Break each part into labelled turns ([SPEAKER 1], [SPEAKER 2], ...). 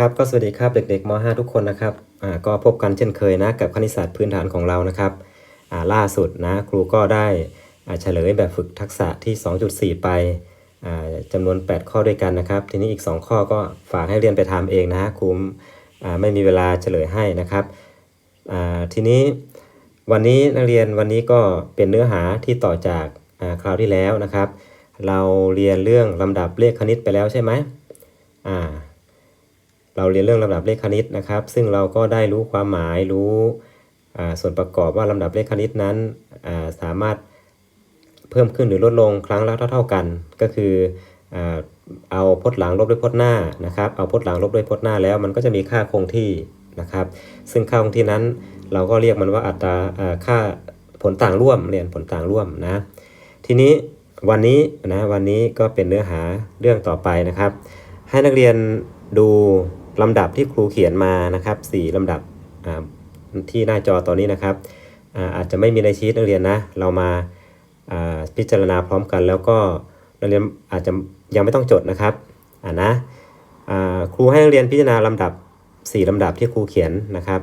[SPEAKER 1] ครับก็สวัสดีครับเด็กๆม .5 ทุกคนนะครับอ่าก็พบกันเช่นเคยนะกับคณิตศาสตร์พื้นฐานของเรานะครับอ่าล่าสุดนะครูก็ได้อ่าเฉลยแบบฝึกทักษะที่ 2.4 ไปอ่าจำนวน 8 ข้อด้วยกันนะครับ ทีนี้อีก 2 ข้อก็ฝากให้เรียนไปทำเองนะครูอ่าไม่มีเวลาเฉลยให้นะครับอ่าทีนี้วันนี้นักเรียนวันนี้ก็เป็นเนื้อหาที่ต่อจากอ่าคราวที่แล้วนะครับ เราเรียนเรื่องลำดับเลขคณิตไปแล้วใช่ไหมอ่า เราเรียนเรื่องลำดับเลขคณิตนะครับ ซึ่งเราก็ได้รู้ความหมายรู้ส่วนประกอบว่าลำดับเลขคณิตนั้นาสามารถเพิ่มขึ้นหรือลดลงครั้งละเท่า ๆกัน ก็คือเอาพจน์หลังลบด้วยพจน์หน้านะครับ เอาพจน์หลังลบด้วยพจน์หน้าแล้วมันก็จะมีค่าคงที่นะครับ ซึ่งค่าคงที่นั้นเราก็เรียกมันว่าอัตราค่าผลต่างร่วมเรียนผลต่างร่วมนะ ทีนี้วันนี้นะวันนี้ก็เป็นเนื้อหาเรื่องต่อไปนะครับ ให้นักเรียนดู ลำดับที่ครูเขียนมานะครับสี่ลำดับที่หน้าจอตอนนี้นะครับอาอาจจะไม่มีในชีตนักเรียนนะ เรามาาพิจารณาพร้อมกัน แล้วก็นักเรียนอาจจะยังไม่ต้องจดนะครับอ่านะครูให้นักเรียนพิจารณาลำดับ 4ลำดับที่ครูเขียนนะครับ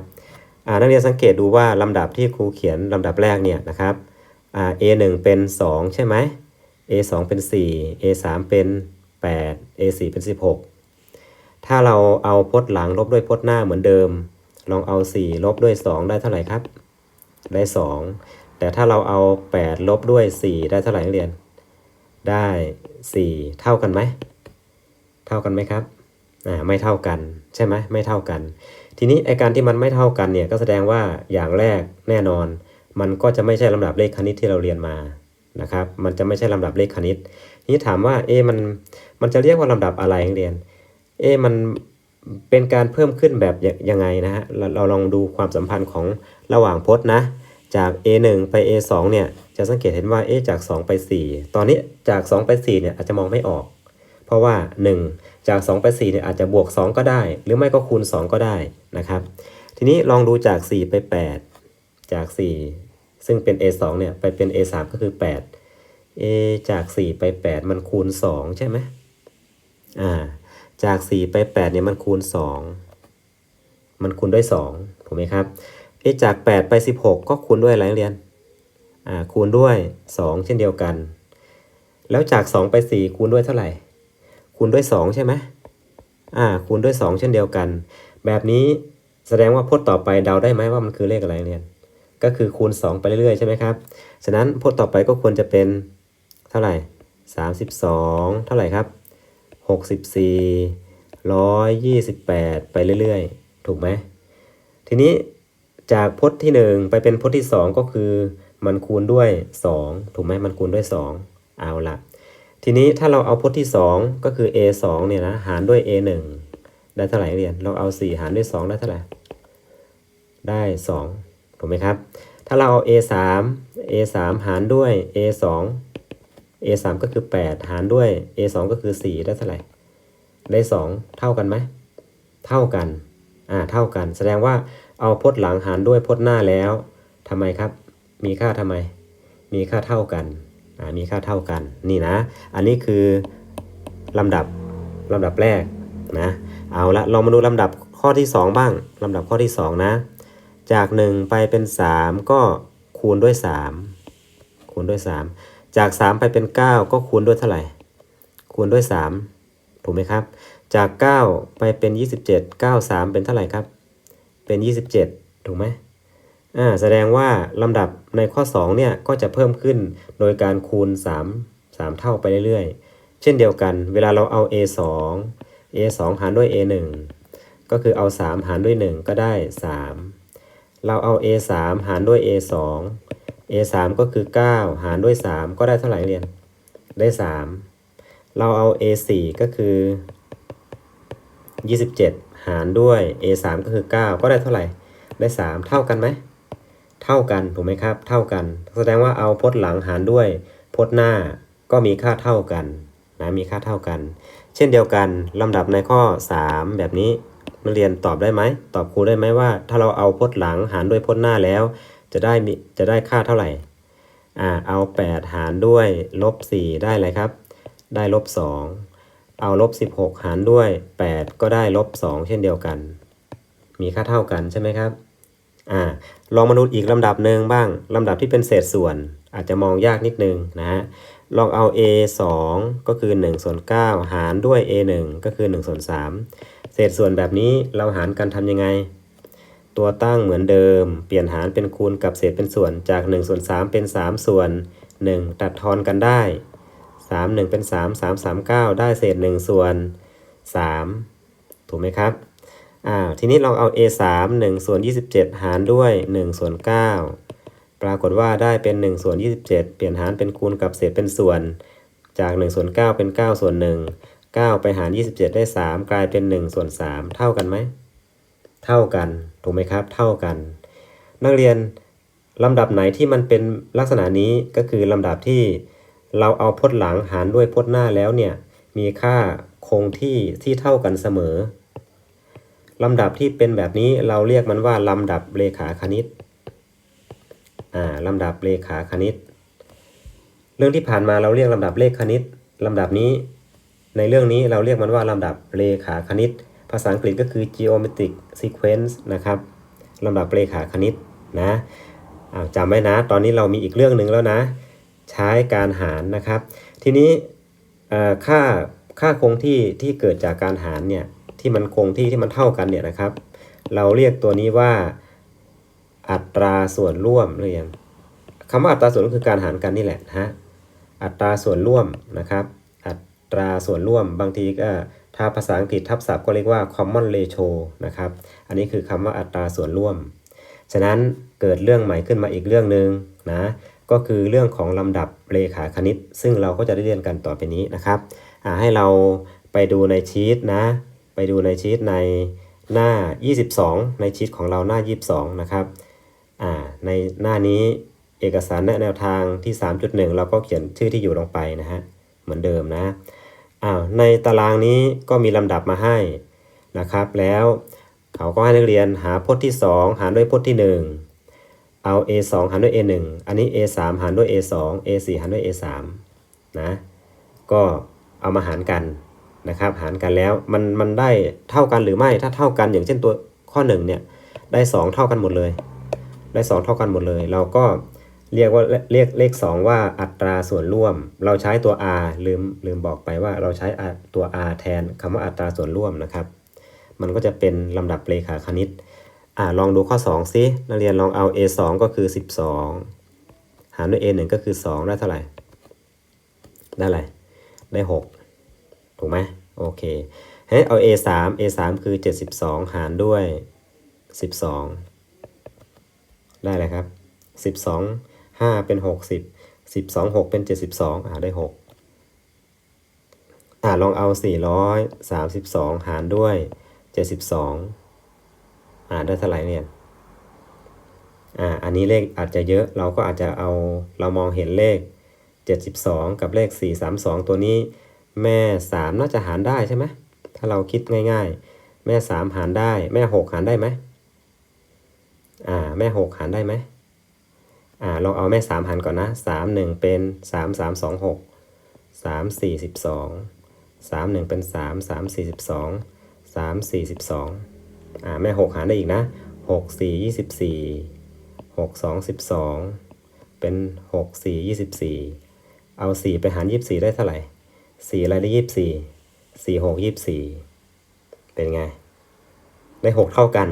[SPEAKER 1] นักเรียนสังเกตดูว่าลำดับที่ครูเขียนลำดับแรกเนี่ยนะครับ A 1เป็น 2 ใช่ไหม A 2เป็น 4 A 3เป็น 8 A 4เป็น 16 ถ้าเราเอาพจน์หลังลบด้วยพจน์หน้าเหมือนเดิม ลองเอา 4 ลบด้วย 2 ได้เท่าไหร่ครับ ได้ 2 แต่ถ้าเราเอา 8 ลบด้วย 4 ได้เท่าไหร่นักเรียน ได้ 4 เท่ากันไหม เท่ากันไหมครับ อ่า ไม่เท่ากัน ใช่ไหม ไม่เท่ากัน ทีนี้ไอการที่มันไม่เท่ากันเนี่ย ก็แสดงว่าอย่างแรกแน่นอน มันก็จะไม่ใช่ลำดับเลขคณิตที่เราเรียนมานะครับ มันจะไม่ใช่ลำดับเลขคณิตทีนี้ถามว่า เอ๊มัน มันจะเรียกว่าลำดับอะไรนักเรียน เอ๊ะมันเป็นการเพิ่มขึ้นแบบยังไงนะฮะเราเราลองดูความสัมพันธ์ของระหว่างพจน์นะ จาก A1 ไป A2 เนี่ยจะสังเกตเห็นว่า เอ๊ะจาก 2 ไป 4 ตอนนี้จาก 2 ไป4เนี่ยอาจจะมองไม่ออก เพราะว่า 1 จาก 2 ไป4เนี่ยอาจจะบวก 2 ก็ได้ หรือไม่ก็คูณ 2 ก็ได้นะครับ ทีนี้ลองดูจาก 4 ไป 8 จาก 4 ซึ่งเป็น A2 เนี่ยไปเป็น A3 ก็คือ 8 A จาก 4 ไป 8 มันคูณ 2 ใช่ไหมอ่า จาก 4 ไป 8 เนี่ยมันคูณ 2 มันคูณด้วย2ถูกไหมครับเอะจาก 8 ไป 16 ก็คูณด้วยอะไรนักเรียนอ่าคูณด้วย 2 เช่นเดียวกัน แล้วจาก 2 ไป 4 คูณด้วยเท่าไหร่ คูณด้วย 2 ใช่ไหมอ่าคูณด้วย 2 เช่นเดียวกัน แบบนี้แสดงว่าพจน์ต่อไปเดาได้ไหมว่ามันคือเลขอะไรนักเรียน ก็คือคูณ 2 ไปเรื่อยๆใช่ไหมครับ ฉะนั้นพจน์ต่อไปก็ควรจะเป็นเท่าไหร่ 32 เท่าไหร่ครับ 64 128 ไปเรื่อยๆ ถูกไหม ทีนี้จากพจน์ที่ 1 ไปเป็นพจน์ที่ 2 ก็คือ มันคูณด้วย 2 ถูกไหมมันคูณด้วย 2 เอาละทีนี้ถ้าเราเอาพจน์ที่ 2 ก็คือ a 2เนี่ยนะหารด้วย a 1ได้เท่าไหร่เรียน เราเอา 4 หารด้วย 2 ได้เท่าไหร่ ได้ 2 ถูกไหมครับ ถ้าเราเอา a 3 a 3หารด้วย a 2 a 3ก็คือ 8 หารด้วย a 2ก็คือ 4 ได้เท่าไหร่ ได้ 2 เท่ากันไหม เท่ากัน อ่า เท่ากัน แสดงว่าเอาพจน์หลังหารด้วยพจน์หน้าแล้วทำไมครับ มีค่าทำไม มีค่าเท่ากัน อ่า มีค่าเท่ากัน นี่นะ อันนี้คือลำดับลำดับแรกนะ เอาละเรามาดูลำดับข้อที่ 2 บ้างลำดับข้อที่ 2 นะ จาก 1 ไปเป็น 3 ก็คูณด้วย 3 คูณด้วย 3 จาก 3 ไปเป็น 9 ก็คูณด้วยเท่าไหร่ คูณด้วย 3 ถูกไหมครับ จาก 9 ไปเป็น 27 9 3 เป็นเท่าไหร่ครับ เป็น 27 ถูกไหมอ่าแสดงว่าลำดับในข้อ 2 เนี่ย ก็จะเพิ่มขึ้นโดยการคูณ 3 3 เท่าไปเรื่อยๆ เช่นเดียวกัน เวลาเราเอา a 2 a 2หารด้วย a 1ก็คือเอา 3 หารด้วย 1 ก็ได้ 3 เราเอา a 3หารด้วย a 2 a 3ก็คือ 9 หารด้วย 3 ก็ได้เท่าไหร่เรียน ได้ 3 เราเอา a 4ก็คือ 27 หารด้วย a 3ก็คือ 9 ก็ได้เท่าไหร่ ได้ 3 เท่ากันไหม เท่ากันถูกไหมครับ เท่ากัน แสดงว่าเอาพจน์หลังหารด้วยพจน์หน้าก็มีค่าเท่ากันนะมีค่าเท่ากัน เช่นเดียวกันลำดับในข้อ 3 แบบนี้นักเรียนตอบได้ไหม ตอบครูได้ไหมว่า ถ้าเราเอาพจน์หลังหารด้วยพจน์หน้าแล้ว จะได้มีจะได้ค่าเท่าไหร่อ่าเอา 8 หารด้วยลบ4ได้อะไรครับ ได้ลบ2เอาลบ16 หารด้วย 8 ก็ได้ลบ2เช่นเดียวกัน มีค่าเท่ากันใช่ไหมครับอ่าลองมาดูอีกลำดับหนึ่งบ้างลำดับที่เป็นเศษส่วนอาจจะมองยากนิดนึงนะฮะลองเอา a 2 ก็คือ 1 ส่วน 9 หารด้วย a 1 ก็คือ1ส่วน3เศษส่วนแบบนี้เราหารกันทำยังไง ตัวตั้งเหมือนเดิม เปลี่ยนหารเป็นคูณกับเศษเป็นส่วนจาก1ส่วน3เป็น 3 ส่วน 1 ตัดทอนกันได้ 3 1 เป็น 3 3 3 9 ได้เศษ 1 ส่วน 3 ถูกไหมครับอ่าทีนี้ลองเอา a 3 1ส่วน27 หารด้วย1ส่วน9ปรากฏว่าได้เป็น1ส่วน27 เปลี่ยนหารเป็นคูณกับเศษเป็นส่วน จาก1ส่วน9เป็น 9 ส่วน 1 9 ไปหาร 27 ได้ 3 กลายเป็น 1 ส่วน 3 เท่ากันไหม เท่ากัน ถูกไหมครับ เท่ากัน นักเรียนลำดับไหนที่มันเป็นลักษณะนี้ก็คือลำดับที่เราเอาพจน์หลังหารด้วยพจน์หน้าแล้วเนี่ยมีค่าคงที่ที่เท่ากันเสมอลำดับที่เป็นแบบนี้เราเรียกมันว่าลำดับเลขาคณิตอ่าลำดับเลขาคณิต เรื่องที่ผ่านมาเราเรียกลำดับเลขคณิตลำดับนี้ ในเรื่องนี้เราเรียกมันว่าลำดับเลขาคณิต ภาษาอังกฤษก็คือ geometric sequence นะครับลำดับเลขาคณิตนะจำไว้นะ ตอนนี้เรามีอีกเรื่องหนึ่งแล้วนะ ใช้การหารนะครับ ทีนี้ค่าค่าคงที่ที่เกิดจากการหารเนี่ยที่มันคงที่ที่มันเท่ากันเนี่ยนะครับ เราเรียกตัวนี้ว่าอัตราส่วนร่วมเรียนคำว่าอัตราส่วนร่วมคือการหารกันนี่แหละฮะอัตราส่วนร่วมนะครับ อัตราส่วนร่วมบางทีก็ ถ้าภาษาอังกฤษทับศัพท์ก็เรียกว่า common ratio นะครับ อันนี้คือคำว่าอัตราส่วนร่วม ฉะนั้นเกิดเรื่องใหม่ขึ้นมาอีกเรื่องหนึ่งนะ ก็คือเรื่องของลำดับเลขาคณิต ซึ่งเราก็จะได้เรียนกันต่อไปนี้นะครับ ให้เราไปดูในชีตนะ ไปดูในชีตในหน้า 22 ในชีตของเราหน้า 22 นะครับในหน้านี้เอกสารแนะแนวทางที่ 3.1 เราก็เขียนชื่อที่อยู่ลงไปนะฮะ เหมือนเดิมนะ ในตารางนี้ก็มีลำดับมาให้นะครับ แล้วเขาก็ให้นักเรียนหาพจน์ที่ 2 หารด้วยพจน์ที่ 1 เอา a 2หารด้วย a 1อันนี้ a 3หารด้วย a 2 a 4หารด้วย a 3นะก็เอามาหารกันนะครับ หารกันแล้วมันมันได้เท่ากันหรือไม่ถ้าเท่ากันอย่างเช่นตัวข้อ1เนี่ยได้ 2 เท่ากันหมดเลย ได้ 2 เท่ากันหมดเลย เราก็ เรียกว่าเรียกเลข 2 ว่าอัตราส่วนร่วม เราใช้ตัว r ลืมลืมบอกไปว่าเราใช้ตัว r แทนคำว่าอัตราส่วนร่วมนะครับ มันก็จะเป็นลำดับเลขาคณิตอ่าลองดูข้อ 2 ซินักเรียนลองเอา a 2ก็คือ 12 หารด้วย a 1ก็คือ 2 ได้เท่าไหร่ ได้อะไรได้ 6 ถูกไหมโอเคให้เอา a 3 a 3คือ 72 หารด้วย 12 ได้อะไรครับ 12 5เป็น60 12 6เป็น72อ่าได้6อ่าลองเอา432หารด้วย72อ่าได้เท่าไหร่เนี่ยอ่าอันนี้เลขอาจจะเยอะเราก็อาจจะเอาเรามองเห็นเลข 72 กับเลข 432 ตัวนี้ แม่ 3 น่าจะหารได้ใช่ไหมถ้าเราคิดง่ายๆ แม่ 3 หารได้ แม่ 6 หารได้ไหมอ่าแม่ 6 หารได้ไหม อ่าเราเอาแม่3หารก่อนนะ3 1เป็น3 3 2 6 3 4 12 3 1เป็น3 3 4 12 3 4 12อ่าแม่6หารได้อีกนะ6 4 24 6 2 12เป็น6 4 24เอา4ไปหาร24ได้เท่าไหร่4อะไรได้24 4 6 24เป็นไง ได้6เท่ากัน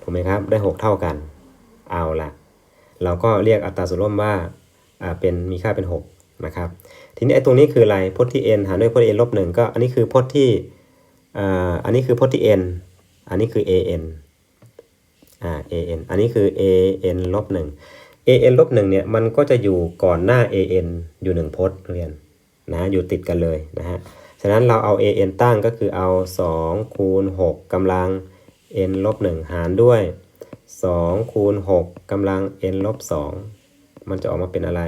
[SPEAKER 1] ถูกไหมครับ ได้6เท่ากัน เอาละ เราก็เรียกอัตราส่วนร่วมว่าเป็นมีค่าเป็น 6 นะครับ ทีนี้ไอ้ตรงนี้คืออะไรพจน์ที่ n หารด้วยพจน์ n ลบ1ก็อันนี้คือพจน์ที่อันนี้คือพจน์ที่ n อันนี้คือ an อ่า an อันนี้คือ an ลบ1 an ลบ1เนี่ยมันก็จะอยู่ก่อนหน้า an อยู่1พจน์เรียนนะอยู่ติดกันเลยนะฮะฉะนั้นเราเอา an ตั้งก็คือเอา2คูณ6กำลัง n ลบ1หารด้วย 2คูณ6กำลัง n ลบ2มันจะออกมาเป็นอะไร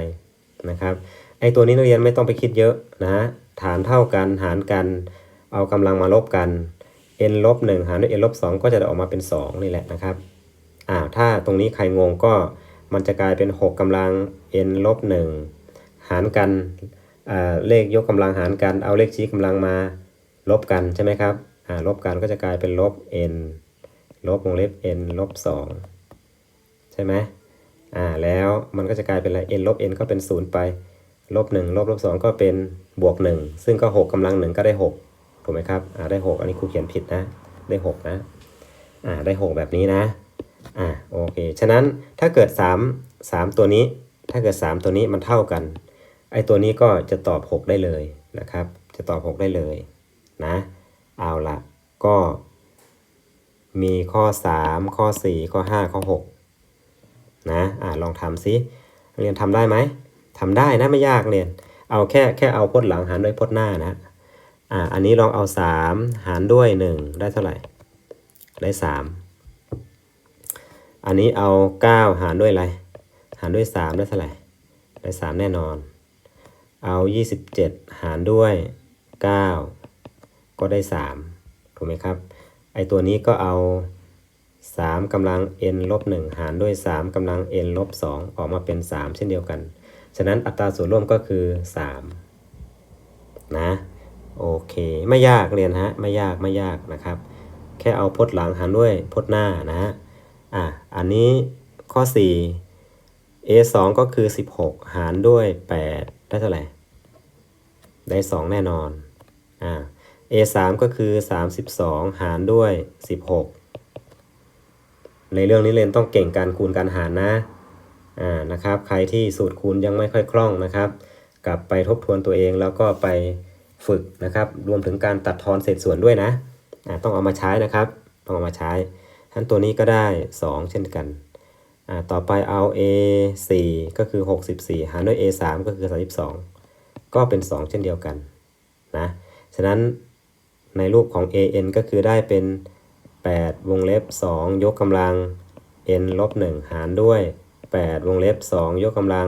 [SPEAKER 1] นะครับไอตัวนี้นักเรียนไม่ต้องไปคิดเยอะนะฐานเท่ากันหารกัน เอากำลังมาลบกัน n ลบ1หารด้วย n ลบ2ก็จะได้ออกมาเป็น 2 นี่แหละนะครับอ่าถ้าตรงนี้ใครงงก็มันจะกลายเป็น 6กำลัง n ลบ1หารกันอ่าเลขยกกำลังหารกันเอาเลขชี้กำลังมาลบกันใช่ไหมครับอ่าลบกันก็จะกลายเป็นลบ n ลบวงเล็บ n ลบ2ใช่ไหมอ่าแล้วมันก็จะกลายเป็นอะไร n ลบ n ก็เป็น 0 ไปลบ1ลบลบ2ก็เป็นบวก 1 ซึ่งก็ 6กำลังหนึ่งก็ได้ 6 ถูกไหมครับอ่าได้ 6 อันนี้ครูเขียนผิดนะ ได้ 6 นะอ่าได้ 6 แบบนี้นะอ่าโอเค ฉะนั้นถ้าเกิด 3 3 ตัวนี้ ถ้าเกิด 3 ตัวนี้มันเท่ากัน ไอตัวนี้ก็จะตอบ 6 ได้เลยนะครับ จะตอบ 6 ได้เลยนะ เอาละก็ มีข้อ 3 ข้อ 4 ข้อ 5 ข้อ 6 นะอ่าลองทำซิเรียนทำได้ไหมทำได้นะไม่ยากเรียน เอาแค่แค่เอาพจน์หลังหารด้วยพจน์หน้านะอ่าอันนี้ลองเอา 3 หารด้วย 1 ได้เท่าไหร่ ได้ 3 อันนี้เอา 9 หารด้วยอะไร หารด้วย 3 ได้เท่าไหร่ ได้ 3 แน่นอน เอา 27 หารด้วย 9 ก็ได้ 3 ถูกไหมครับ ไอตัวนี้ก็เอา 3กำลัง n ลบ1หารด้วย 3กำลัง n ลบ2ออกมาเป็น 3 เช่นเดียวกัน ฉะนั้นอัตราส่วนร่วมก็คือ 3 นะ โอเค ไม่ยากเรียนฮะ ไม่ยากไม่ยากนะครับ แค่เอาพจน์หลังหารด้วยพจน์หน้านะฮะ อะ อันนี้ข้อ 4 a 2ก็คือ 16 หารด้วย 8 ได้เท่าไหร่ ได้ 2 แน่นอน อ่า a 3ก็คือ 32 หารด้วย 16 ในเรื่องนี้เรียนต้องเก่งการคูณการหารนะอ่านะครับ ใครที่สูตรคูณยังไม่ค่อยคล่องนะครับ กลับไปทบทวนตัวเองแล้วก็ไปฝึกนะครับ รวมถึงการตัดทอนเศษส่วนด้วยนะอ่าต้องเอามาใช้นะครับต้องเอามาใช้ทั้นตัวนี้ก็ได้ 2 เช่นกันอ่าต่อไปเอา a 4ก็คือ 64 หารด้วย a 3ก็คือ 32 ก็เป็น 2 เช่นเดียวกันนะฉะนั้น ในรูปของ an ก็คือได้เป็น 8 วงเล็บ 2 ยกกำลัง n ลบ1หารด้วย 8 วงเล็บ 2 ยกกำลัง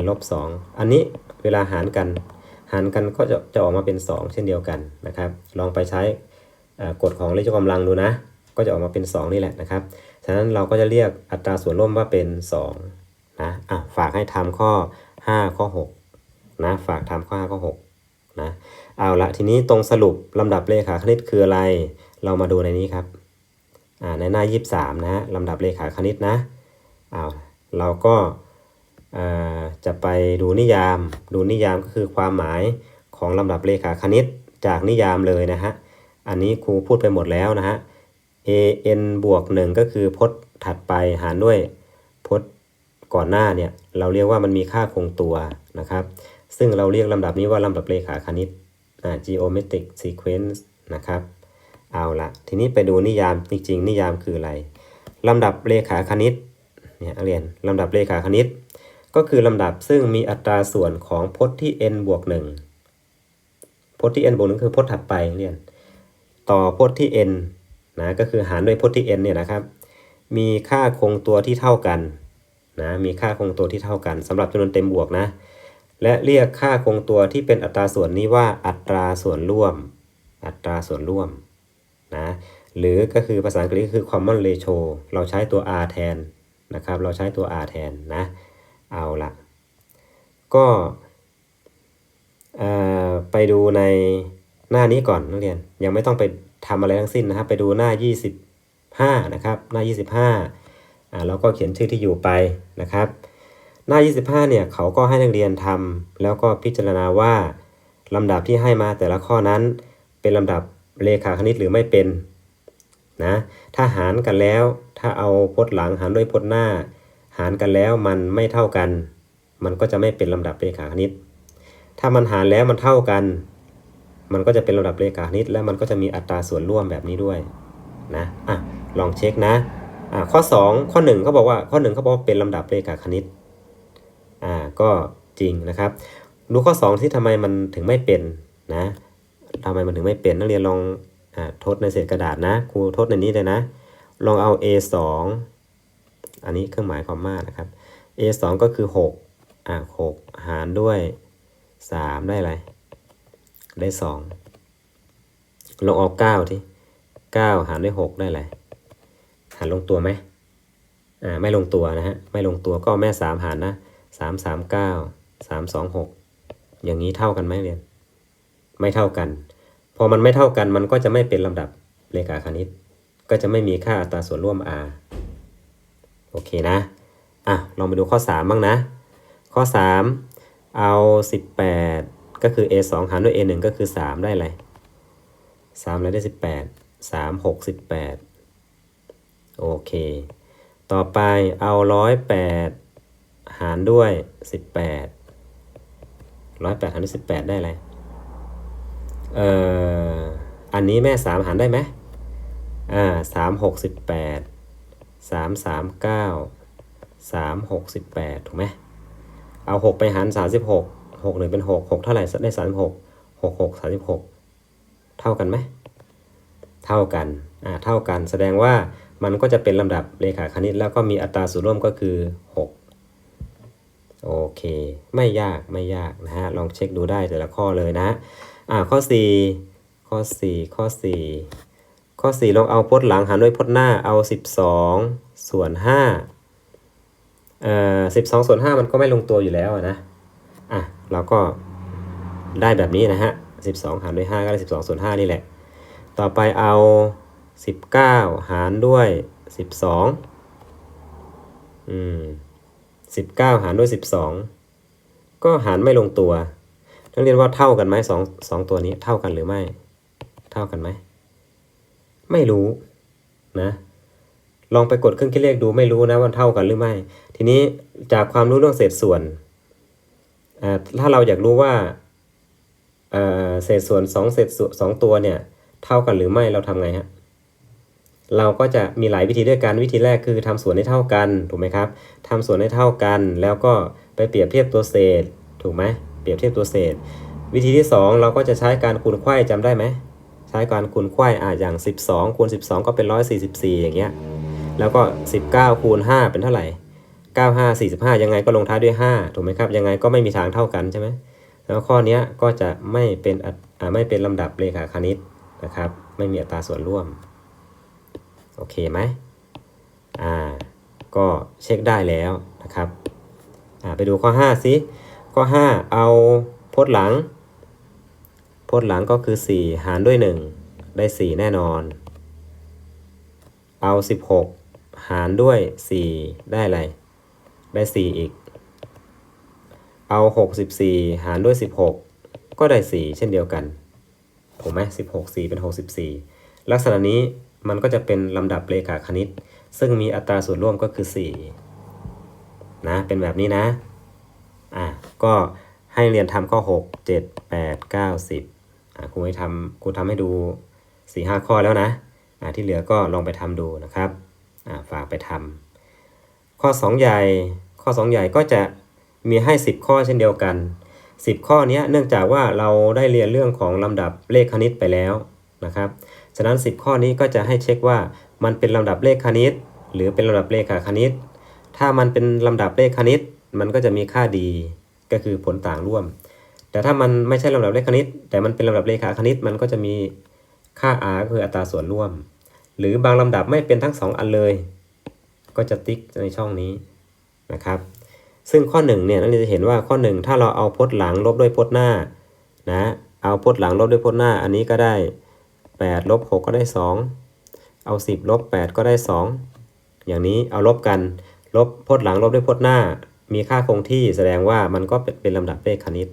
[SPEAKER 1] n ลบ2อันนี้เวลาหารกัน หารกันก็จะจะออกมาเป็น 2 เช่นเดียวกันนะครับ ลองไปใช้กฎของเลขยกกำลังดูนะ ก็จะออกมาเป็น 2 นี่แหละนะครับ ฉะนั้นเราก็จะเรียกอัตราส่วนร่วมว่าเป็น 2 นะอะฝากให้ทำข้อ 5 ข้อ 6 นะ ฝากทำข้อ 5 ข้อ 6 นะ เอาละทีนี้ตรงสรุปลำดับเลขาคณิตคืออะไร เรามาดูในนี้ครับในหน้า 23 นะฮะลำดับเลขาคณิตนะเอาเราก็จะไปดูนิยาม ดูนิยามก็คือความหมายของลำดับเลขาคณิตจากนิยามเลยนะฮะ อันนี้ครูพูดไปหมดแล้วนะฮะ a n บวก 1 ก็คือพจน์ถัดไปหารด้วยพจน์ก่อนหน้าเนี่ย เราเรียกว่ามันมีค่าคงตัวนะครับ ซึ่งเราเรียกลำดับนี้ว่าลำดับเลขาคณิต geometric sequence นะครับ เอาละทีนี้ไปดูนิยามจริง ๆ นิยามคืออะไรลำดับเลขาคณิตเนี่ยเรียนลำดับเลขาคณิต ก็คือลำดับซึ่งมีอัตราส่วนของพจน์ที่ n บวก1พจน์ที่ n บวก1คือพจน์ถัดไปเรียน ต่อพจน์ที่ n นะก็คือหารด้วยพจน์ที่ n เนี่ยนะครับ มีค่าคงตัวที่เท่ากันนะมีค่าคงตัวที่เท่ากันสำหรับจำนวนเต็มบวกนะ และเรียกค่าคงตัวที่เป็นอัตราส่วนนี้ว่าอัตราส่วนร่วม อัตราส่วนร่วมนะหรือก็คือภาษาอังกฤษก็คือ common ratio เราใช้ตัว r แทนนะครับเราใช้ตัว r แทนนะเอาละก็เอ่อไปดูในหน้านี้ก่อนนักเรียนยังไม่ต้องไปทำอะไรทั้งสิ้นนะครับ ไปดูหน้า 25 นะครับ หน้า 25อ่าแล้วก็เขียนชื่อที่อยู่ไปนะครับ หน้า 25 เนี่ยเขาก็ให้นักเรียนทำแล้วก็พิจารณาว่าลำดับที่ให้มาแต่ละข้อนั้น เป็นลำดับเลขาคณิตหรือไม่เป็นนะถ้าหารกันแล้วถ้าเอาพจน์หลังหารด้วยพจน์หน้า หารกันแล้วมันไม่เท่ากัน มันก็จะไม่เป็นลำดับเลขาคณิต ถ้ามันหารแล้วมันเท่ากัน มันก็จะเป็นลำดับเลขาคณิต และมันก็จะมีอัตราส่วนร่วมแบบนี้ด้วยนะอะลองเช็คนะอะข้อ 2 ข้อ1เขาบอกว่าข้อ1เขาบอกว่าเป็นลำดับเลขาคณิต อ่าก็จริงนะครับดูข้อ 2 ที่ทำไมมันถึงไม่เป็นนะทำไมมันถึงไม่เป็นนักเรียนลองอทดในเศษกระดาษนะครูทดในนี้เลยนะ ลองเอา a 2อันนี้เครื่องหมายความมากนะครับ a 2ก็คือ6อ่า6หารด้วย 3 ได้อะไร ได้ 2 ลองเอา9ที่9หารด้วย 6 ได้อะไรหารลงตัวไหมอ่าไม่ลงตัวนะฮะไม่ลงตัวก็แม่ 3 หารนะ 3 3 9 3 2 6อย่างนี้เท่ากันไหมเรียน ไม่เท่ากัน พอมันไม่เท่ากันมันก็จะไม่เป็นลำดับเลขาคณิต ก็จะไม่มีค่าอัตราส่วนร่วม r โอเคนะ อะ ลองไปดูข้อ 3 บ้างนะ ข้อ 3 เอา 18 ก็คือ a 2หารด้วย a 1ก็คือ 3 ได้อะไร3แล้วได้ 18 3 6 18 โอเค ต่อไปเอา 108 หารด้วย18 108หารด้วย18ได้อะไรเอ่ออันนี้แม่3หารได้ไหมอ่า3 6 18 3 3 9 3 6 18ถูกไหมเอา6ไปหาร36 6 1เป็น6 6เท่าไหร่ได้36 6 6 36เท่ากันไหมเท่ากันอ่าเท่ากันแสดงว่ามันก็จะเป็นลำดับเลขาคณิตแล้วก็มีอัตราส่วนร่วมก็คือ 6 โอเค ไม่ยากไม่ยากนะฮะ ลองเช็คดูได้แต่ละข้อเลยนะอ่าข้อ 4 ข้อ 4 ข้อ 4 ข้อ 4 ลองเอาพจน์หลังหารด้วยพจน์หน้าเอา 12 ส่วน5เอ่อ12 ส่วน 5 มันก็ไม่ลงตัวอยู่แล้วนะอะเราก็ได้แบบนี้นะฮะ 12 หารด้วย 5 ก็ได้ 12 ส่วน 5 นี่แหละ ต่อไปเอา 19 หารด้วย 12 อืม 19 หารด้วย 12 ก็หารไม่ลงตัวนักเรียนว่าเท่ากันไหมสองสองตัวนี้เท่ากันหรือไม่ เท่ากันไหม ไม่รู้นะ ลองไปกดเครื่องคิดเลขดูไม่รู้นะว่าเท่ากันหรือไม่ ทีนี้จากความรู้เรื่องเศษส่วนอ่าถ้าเราอยากรู้ว่าเอ่อเศษส่วนสองเศษส่วนสองตัวเนี่ย เท่ากันหรือไม่เราทำไงฮะ เราก็จะมีหลายวิธีด้วยกันวิธีแรกคือทำส่วนให้เท่ากันถูกไหมครับทำส่วนให้เท่ากัน แล้วก็ไปเปรียบเทียบตัวเศษ ถูกไหมเปรียบเทียบตัวเศษ วิธีที่ 2 เราก็จะใช้การคูณไขว้จำได้ไหมใช้การคูณไขว้อ่าอย่าง 12คูณ12 ก็เป็น 144 อย่างเงี้ยแล้วก็ 19คูณ5เป็นเท่าไหร่ 95 45 ยังไงก็ลงท้ายด้วย 5 ถูกไหมครับ ยังไงก็ไม่มีทางเท่ากันใช่ไหมแล้วข้อนี้ก็จะไม่เป็นอัตอ่าไม่เป็นลำดับเลขาคณิตนะครับ ไม่มีอัตราส่วนร่วม โอเคไหมอ่าก็เช็คได้แล้วนะครับอ่าไปดูข้อ5สิข้อ 5 เอาพจน์หลัง พจน์หลังก็คือ 4 หารด้วย 1 ได้ 4 แน่นอน เอา 16 หารด้วย 4 ได้อะไร ได้ 4 อีก เอา 64 หารด้วย 16 ก็ได้ 4 เช่นเดียวกันถูกไหม16 4 เป็น 64 ลักษณะนี้ มันก็จะเป็นลำดับเลขาคณิต ซึ่งมีอัตราส่วนร่วมก็คือ 4 นะ เป็นแบบนี้นะ อะ ก็ให้เรียนทำข้อ 6 7 8 9 10อะครูให้ทำครูทำให้ดู 4 5 ข้อแล้วนะ อะที่เหลือก็ลองไปทำดูนะครับ อะฝากไปทำข้อ 2 ใหญ่ ข้อ 2 ใหญ่ก็จะมีให้ 10 ข้อเช่นเดียวกัน 10 ข้อเนี้ยเนื่องจากว่าเราได้เรียนเรื่องของลำดับเลขคณิตไปแล้วนะครับ ฉะนั้น 10 ข้อนี้ก็จะให้เช็คว่ามันเป็นลำดับเลขคณิต หรือเป็นลำดับเลขาคณิต ถ้ามันเป็นลำดับเลขคณิต มันก็จะมีค่าดีก็คือผลต่างร่วม แต่ถ้ามันไม่ใช่ลำดับเลขคณิต แต่มันเป็นลำดับเลขาคณิต มันก็จะมีค่า r ก็คืออัตราส่วนร่วม หรือบางลำดับไม่เป็นทั้ง 2 อันเลย ก็จะติ๊กในช่องนี้นะครับซึ่งข้อ1เนี่ยนักเรียนจะเห็นว่าข้อ 1 ถ้าเราเอาพจน์หลังลบด้วยพจน์หน้านะเอาพจน์หลังลบด้วยพจน์หน้า อันนี้ก็ได้ 8ลบ6ก็ได้ 2 เอา 10ลบ8ก็ได้ 2 อย่างนี้เอาลบกัน ลบพจน์หลังลบด้วยพจน์หน้า มีค่าคงที่แสดงว่ามันก็เป็นลำดับเลขคณิต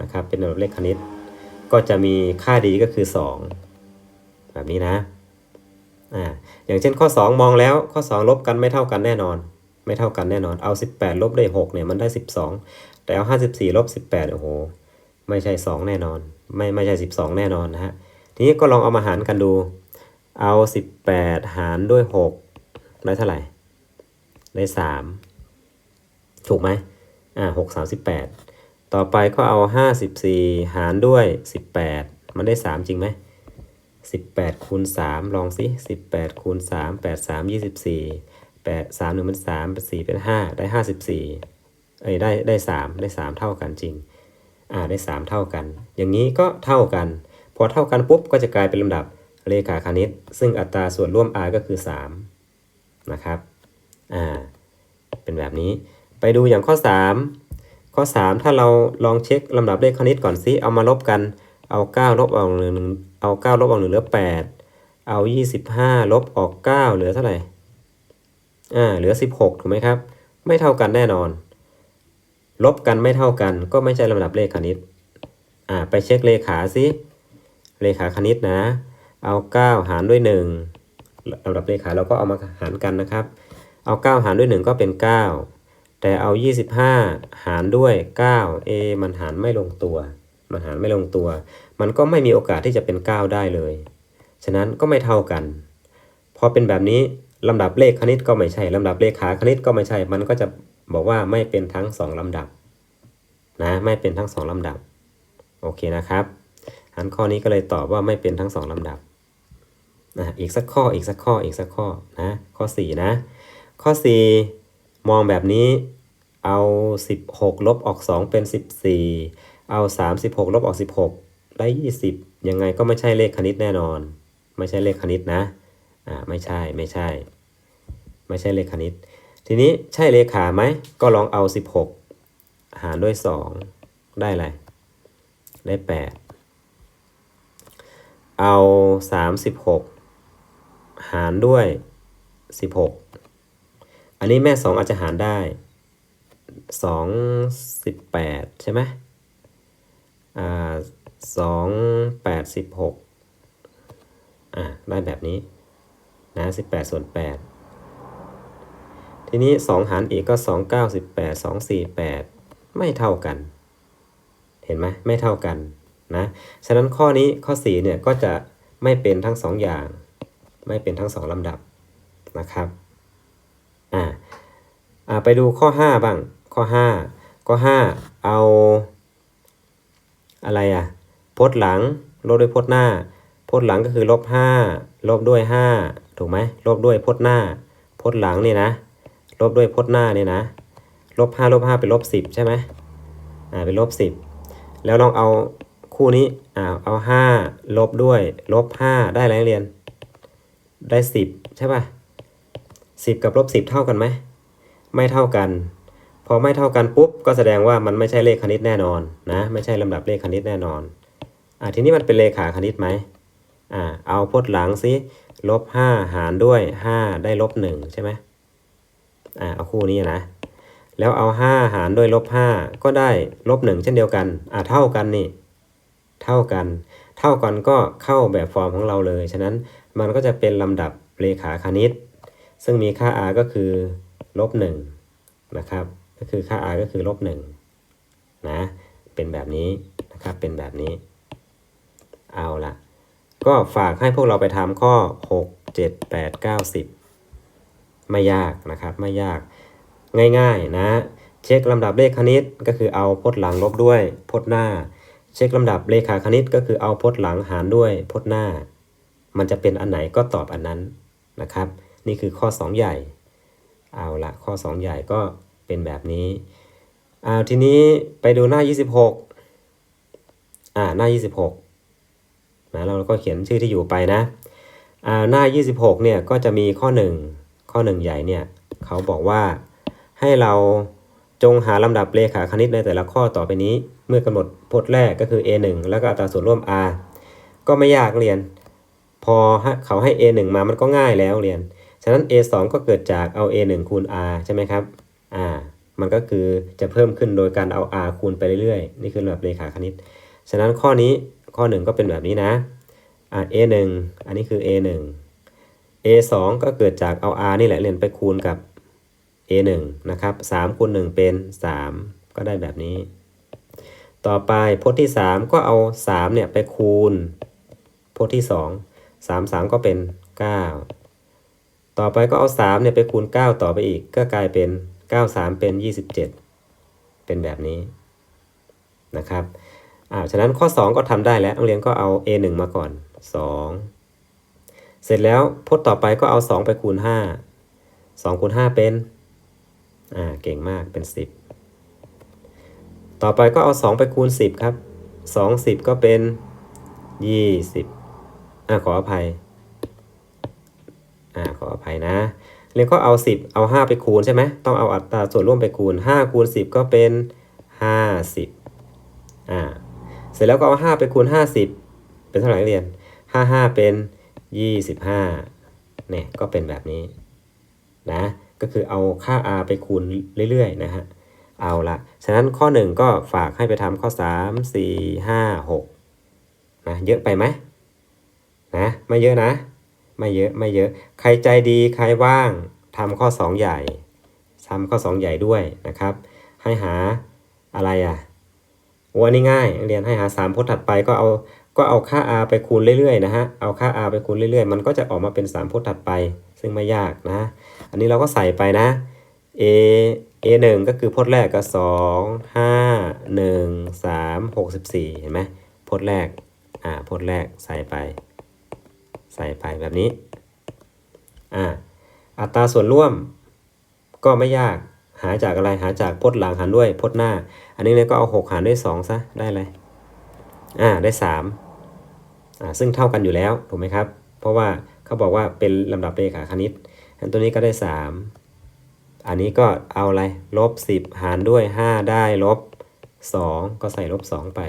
[SPEAKER 1] นะครับ เป็นลำดับเลขคณิต ก็จะมีค่าดีก็คือ 2 แบบนี้นะอ่าอย่างเช่นข้อ 2 มองแล้วข้อ 2 ลบกันไม่เท่ากันแน่นอน ไม่เท่ากันแน่นอนเอา 18 ลบด้วย6เนี่ยมันได้ 12 แต่เอา 54 ลบ 18โอ้โหไม่ใช่ 2 แน่นอน ไม่ไม่ใช่ 12 แน่นอนนะฮะ ทีนี้ก็ลองเอามาหารกันดู เอา 18 หารด้วย 6 ได้เท่าไหร่ ได้ 3 ถูกไหมอ่า6 38ต่อไปก็เอา54หารด้วย18มันได้3จริงไหม18คูณ3ลองสิ18คูณ3 8 3 24 8 3 1เป็น3เป็น4เป็น5ได้54เอ้ยได้ได้3ได้3เท่ากันจริง อ่าได้3เท่ากัน อย่างนี้ก็เท่ากัน พอเท่ากันปุ๊บก็จะกลายเป็นลำดับเลขาคณิต ซึ่งอัตราส่วนร่วม r ก็คือ 3 นะครับอ่าเป็นแบบนี้ไปดูอย่างข้อ 3 ข้อ 3 ถ้าเราลองเช็คลำดับเลขคณิตก่อนซิเอามาลบกันเอาเก้าลบออกหนึ่งเอาเก้าลบออกหนึ่งเหลือแปดเอายี่สิบห้าลบออกเก้าเหลือเท่าไหร่อ่าเหลือสิบหกถูกไหมครับ ไม่เท่ากันแน่นอน ลบกันไม่เท่ากันก็ไม่ใช่ลำดับเลขคณิตอ่าไปเช็คเลขาสิ เลขาคณิตนะ เอา 9 หารด้วย1ลำดับเลขาเราก็เอามาหารกันนะครับ เอา 9 หารด้วย 1 ก็เป็น 9 แต่เอา 25 หารด้วย 9 เอ มันหารไม่ลงตัว มันหารไม่ลงตัว มันก็ไม่มีโอกาสที่จะเป็น 9 ได้เลย ฉะนั้นก็ไม่เท่ากัน พอเป็นแบบนี้ลำดับเลขคณิตก็ไม่ใช่ ลำดับเลขาคณิตก็ไม่ใช่ มันก็จะบอกว่าไม่เป็นทั้งสองลำดับนะ ไม่เป็นทั้งสองลำดับ โอเคนะครับ อันข้อนี้ก็เลยตอบว่าไม่เป็นทั้งสองลำดับนะอีกสักข้ออีกสักข้ออีกสักข้อนะข้อ 4 นะ ข้อ 4 มองแบบนี้เอา 16 ลบออก 2 เป็น 14 เอา 36 ลบออก 16 ได้ 20 ยังไงก็ไม่ใช่เลขคณิตแน่นอน ไม่ใช่เลขคณิตนะอ่าไม่ใช่ไม่ใช่ ไม่ใช่เลขคณิต ทีนี้ใช่เลขาไหมก็ลองเอา 16 หารด้วย 2 ได้อะไรได้ 8 เอา 36 หารด้วย 16 อันนี้แม่ 2 อาจจะหารได้ 2 18 ใช่ไหมอ่า2 8 16 อ่าได้แบบนี้นะ18 ส่วน 8 ทีนี้ 2 หารอีกก็ 2 9 18 2 4 8 ไม่เท่ากัน เห็นไหมไม่เท่ากัน นะฉะนั้นข้อนี้ข้อ4เนี่ยก็จะไม่เป็นทั้ง 2 อย่าง ไม่เป็นทั้ง 2ลำดับนะครับอ่าอ่าไปดูข้อ 5 บ้าง ข้อ 5 ข้อ 5 เอา อะไรอะพจน์หลังลบด้วยพจน์หน้าพจน์หลังก็คือลบ5ลบด้วย5ถูกไหมลบด้วยพจน์หน้าพจน์หลังนี่นะลบด้วยพจน์หน้านี่นะลบ5ลบ5เป็นลบ10ใช่ไหมอ่าเป็นลบ10แล้วลองเอา คู่นี้อ่าเอา5ลบด้วยลบ5ได้อะไรนักเรียน ได้10ใช่ป่ะ10กับลบ10เท่ากันไหมไม่เท่ากัน พอไม่เท่ากันปุ๊บก็แสดงว่ามันไม่ใช่เลขคณิตแน่นอนนะไม่ใช่ลำดับเลขคณิตแน่นอนอ่าทีนี้มันเป็นเลขาคณิตไหมอ่าเอาพจน์หลังสิลบ5หารด้วย5ได้ลบ1ใช่ไหมอ่าเอาคู่นี้นะแล้วเอา 5 หารด้วยลบ5ก็ได้ลบ1เช่นเดียวกัน อ่าเท่ากันนี่ เท่ากัน เท่ากันก็เข้าแบบฟอร์มของเราเลย ฉะนั้นมันก็จะเป็นลำดับเลขาคณิต ซึ่งมีค่า r ก็คือลบ1นะครับ ก็คือค่า r ก็คือลบ1นะ เป็นแบบนี้นะครับ เป็นแบบนี้ เอาละก็ฝากให้พวกเราไปทำข้อ 6 7 8 9 10 ไม่ยากนะครับ ไม่ยาก ง่ายๆนะ เช็คลำดับเลขคณิตก็คือเอาพจน์หลังลบด้วยพจน์หน้า เช็คลำดับเลขาคณิตก็คือเอาพจน์หลังหารด้วยพจน์หน้า มันจะเป็นอันไหนก็ตอบอันนั้นนะครับ นี่คือข้อ 2 ใหญ่ เอาละข้อ 2 ใหญ่ก็เป็นแบบนี้เอาทีนี้ไปดูหน้า 26 อ่าหน้า 26นะเราก็เขียนชื่อที่อยู่ไปนะอ่าหน้า 26เนี่ยก็จะมีข้อ 1 ข้อ 1 ใหญ่เนี่ยเขาบอกว่าให้เราจงหาลำดับเลขาคณิตในแต่ละข้อต่อไปนี้ เมื่อกำหนดพจน์แรกก็คือ a1 แล้วก็อัตราส่วนร่วม r ก็ไม่ยากเรียน พอเขาให้ a1 มามันก็ง่ายแล้วเรียน ฉะนั้น a2 ก็เกิดจากเอา a1 คูณ r ใช่ไหมครับอ่ามันก็คือจะเพิ่มขึ้นโดยการเอา r คูณไปเรื่อยๆ นี่คือแบบเลขาคณิต ฉะนั้นข้อนี้ข้อ 1 ก็เป็นแบบนี้นะอ่า a1 อันนี้คือ a1 a2 ก็เกิดจากเอา r นี่แหละเรียนไปคูณกับ a1 นะครับ3คูณ1เป็น 3 ก็ได้แบบนี้ ต่อไปพจน์ที่ 3 ก็เอา3เนี่ยไปคูณพจน์ที่ 2 3 3 ก็เป็น 9 ต่อไปก็เอา3เนี่ยไปคูณ 9 ต่อไปอีก ก็กลายเป็น 9 3 เป็น 27 เป็นแบบนี้นะครับอ่าฉะนั้นข้อ 2 ก็ทำได้แล้วนักเรียนก็เอา a1 มาก่อน 2 เสร็จแล้วพจน์ต่อไปก็เอา 2 ไปคูณ 5 2คูณ5เป็นอ่าเก่งมากเป็น 10 ต่อไปก็เอา 2 ไปคูณ 10 ครับ 2 10 ก็เป็น 20 อ่าขออภัย อ่าขออภัยนะเรียนก็เอา 10 เอา 5 ไปคูณใช่ไหม ต้องเอาอัตราส่วนร่วมไปคูณ 5 คูณ 10 ก็เป็น 50 อ่าเสร็จแล้วก็เอาห้าไปคูณห้าสิบเป็นเท่าไหร่เรียนห้าห้าเป็นยี่สิบห้าเนี่ยก็เป็นแบบนี้นะ ก็คือเอาค่า r ไปคูณเรื่อยๆนะฮะ เอาละฉะนั้นข้อ 1 ก็ฝากให้ไปทำข้อ 3 4 5 6นะเยอะไปไหมนะไม่เยอะนะ ไม่เยอะไม่เยอะ ใครใจดีใครว่างทำข้อ 2 ใหญ่ทำข้อ 2 ใหญ่ด้วยนะครับ ให้หาอะไรอะโอ้อันนี้ง่ายเรียนให้หา3พจน์ถัดไปก็เอาก็เอาค่า r ไปคูณเรื่อยๆนะฮะ เอาค่า r ไปคูณเรื่อยๆ มันก็จะออกมาเป็น3พจน์ถัดไป ซึ่งไม่ยากนะ อันนี้เราก็ใส่ไปนะ a a 1ก็คือพจน์แรกก็2 5 1 3 64เห็นไหมพจน์แรกอ่าพจน์แรกใส่ไป ใส่ไปแบบนี้อ่าอัตราส่วนร่วมก็ไม่ยากหาจากอะไรหาจากพจน์หลังหารด้วยพจน์หน้า อันนี้เนี่ยก็เอา 6 หารด้วย2ซะได้เลยอ่าได้3อ่าซึ่งเท่ากันอยู่แล้วถูกไหมครับ เพราะว่าเขาบอกว่าเป็นลำดับเรขาคณิตอันตัวนี้ก็ได้ 3 อันนี้ก็เอาอะไรลบ10 หารด้วย 5 ได้ลบ 2 ก็ใส่ลบ 2 ไป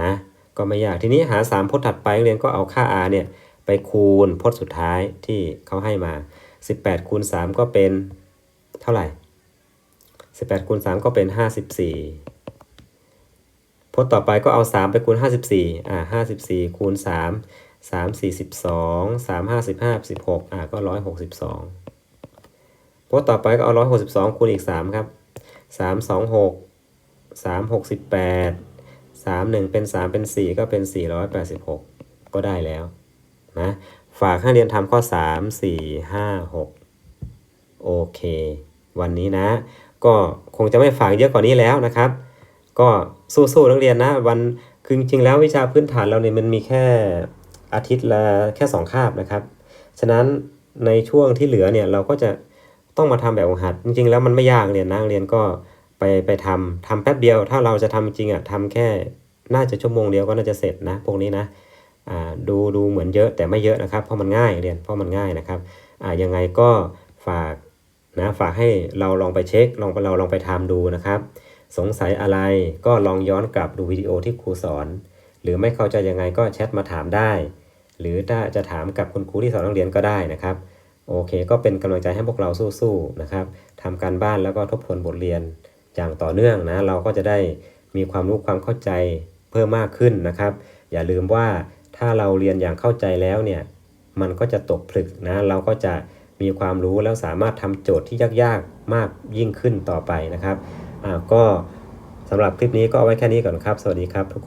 [SPEAKER 1] นะก็ไม่ยากทีนี้หา 3พจน์ถัดไปนักเรียนก็เอาค่า r เนี่ยไปคูณพจน์สุดท้ายที่เขาให้มา 18คูณ3ก็เป็นเท่าไหร่ 18คูณ3ก็เป็น 54พจน์ต่อไปก็เอา 3 ไปคูณ 54อ่า54คูณ3 3 42 3 55 16อ่าก็ 162 พจน์ต่อไปก็เอา162คูณอีก3ครับ3 2 6 3 68 3 1เป็น3เป็น4ก็เป็น486ก็ได้แล้วนะฝากให้เรียนทำข้อ3 4 5 6โอเค วันนี้นะ ก็คงจะไม่ฝากเยอะกว่านี้แล้วนะครับ ก็สู้ๆนักเรียนนะ วันคือจริงๆแล้ววิชาพื้นฐานเราเนี่ยมันมีแค่อาทิตย์ละแค่2คาบนะครับ ฉะนั้นในช่วงที่เหลือเนี่ยเราก็จะ ต้องมาทำแบบองหัด จริงๆ แล้วมันไม่ยากเรียนนะนักเรียนก็ไปไปทำทำแป๊บเดียว ถ้าเราจะทำจริงอะทำแค่น่าจะชั่วโมงเดียวก็น่าจะเสร็จนะ พวกนี้นะอ่าดูดูเหมือนเยอะแต่ไม่เยอะนะครับ เพราะมันง่ายเรียนเพราะมันง่ายนะครับอ่ายังไงก็ฝากนะฝากให้เราลองไปเช็คลองไปเราลองไปทำดูนะครับ สงสัยอะไรก็ลองย้อนกลับดูวิดีโอที่ครูสอน หรือไม่เข้าใจยังไงก็แชทมาถามได้ หรือถ้าจะถามกับคุณครูที่สอนนักเรียนก็ได้นะครับ โอเค ก็เป็นกำลังใจให้พวกเราสู้ๆนะครับทำการบ้านแล้วก็ทบทวนบทเรียนอย่างต่อเนื่องนะเราก็จะได้มีความรู้ความเข้าใจเพิ่มมากขึ้นนะครับ อย่าลืมว่าถ้าเราเรียนอย่างเข้าใจแล้วเนี่ยมันก็จะตกผลึกนะเราก็จะมีความรู้แล้วสามารถทำโจทย์ที่ยากๆมากยิ่งขึ้นต่อไปนะครับอ่าก็สำหรับคลิปนี้ก็เอาไว้แค่นี้ก่อนครับ สวัสดีครับทุกคน